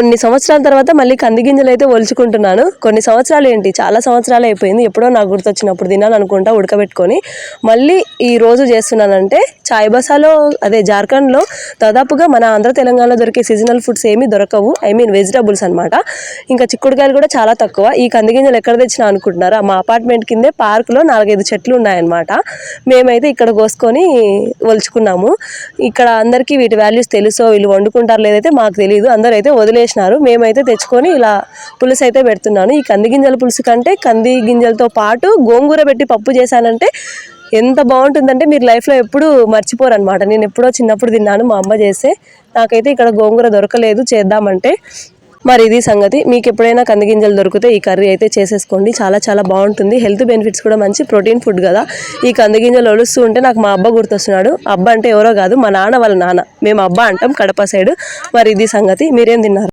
కొన్ని సంవత్సరాల తర్వాత మళ్ళీ కంది గింజలు అయితే ఒలుచుకుంటున్నాను. కొన్ని సంవత్సరాలు ఏంటి? చాలా సంవత్సరాలు అయిపోయింది. ఎప్పుడో నాకు గుర్తొచ్చినప్పుడు తినాలనుకుంటా ఉడకబెట్టుకొని మళ్ళీ ఈ రోజు చేస్తున్నానంటే చాయ్ బసాలో అదే జార్ఖండ్లో దాదాపుగా మన ఆంధ్ర తెలంగాణలో దొరికే సీజనల్ ఫుడ్స్ ఏమీ దొరకవు. ఐ మీన్ వెజిటబుల్స్ అనమాట ఇంకా చిక్కుడుకాయలు కూడా చాలా తక్కువ. ఈ కంది గింజలు ఎక్కడ తెచ్చినా అనుకుంటున్నారా? మా అపార్ట్మెంట్ కిందే పార్క్లో నాలుగైదు చెట్లు ఉన్నాయన్నమాట. మేమైతే ఇక్కడ కోసుకొని ఒలుచుకున్నాము. ఇక్కడ అందరికీ వీటి వాల్యూస్ తెలుసో వీళ్ళు వండుకుంటారు లేదైతే మాకు తెలియదు అందరూ అయితే వదిలేసినారు. మేమైతే తెచ్చుకొని ఇలా పులుసు అయితే పెడుతున్నాను. ఈ కంది గింజల పులుసు కంటే కంది గింజలతో పాటు గోంగూర పెట్టి పప్పు చేశానంటే ఎంత బాగుంటుందంటే మీరు లైఫ్లో ఎప్పుడు మర్చిపోరు అనమాట నేను ఎప్పుడో చిన్నప్పుడు తిన్నాను మా అమ్మ చేస్తే. నాకైతే ఇక్కడ గోంగూర దొరకలేదు చేద్దామంటే. మరి ఇది సంగతి. మీకు ఎప్పుడైనా కంది గింజలు దొరికితే ఈ కర్రీ అయితే చేసేసుకోండి. చాలా చాలా బాగుంటుంది. హెల్త్ బెనిఫిట్స్ కూడా మంచి ప్రోటీన్ ఫుడ్ కదా. ఈ కంది గింజలు ఒలుస్తూ ఉంటే నాకు మా అబ్బ గుర్తొస్తున్నాడు. అబ్బ అంటే ఎవరో కాదు మా నాన్న వాళ్ళ నాన్న. మేము అబ్బా అంటాం కడప సైడ్. మరి ఇది సంగతి. మీరేం తిన్నారు?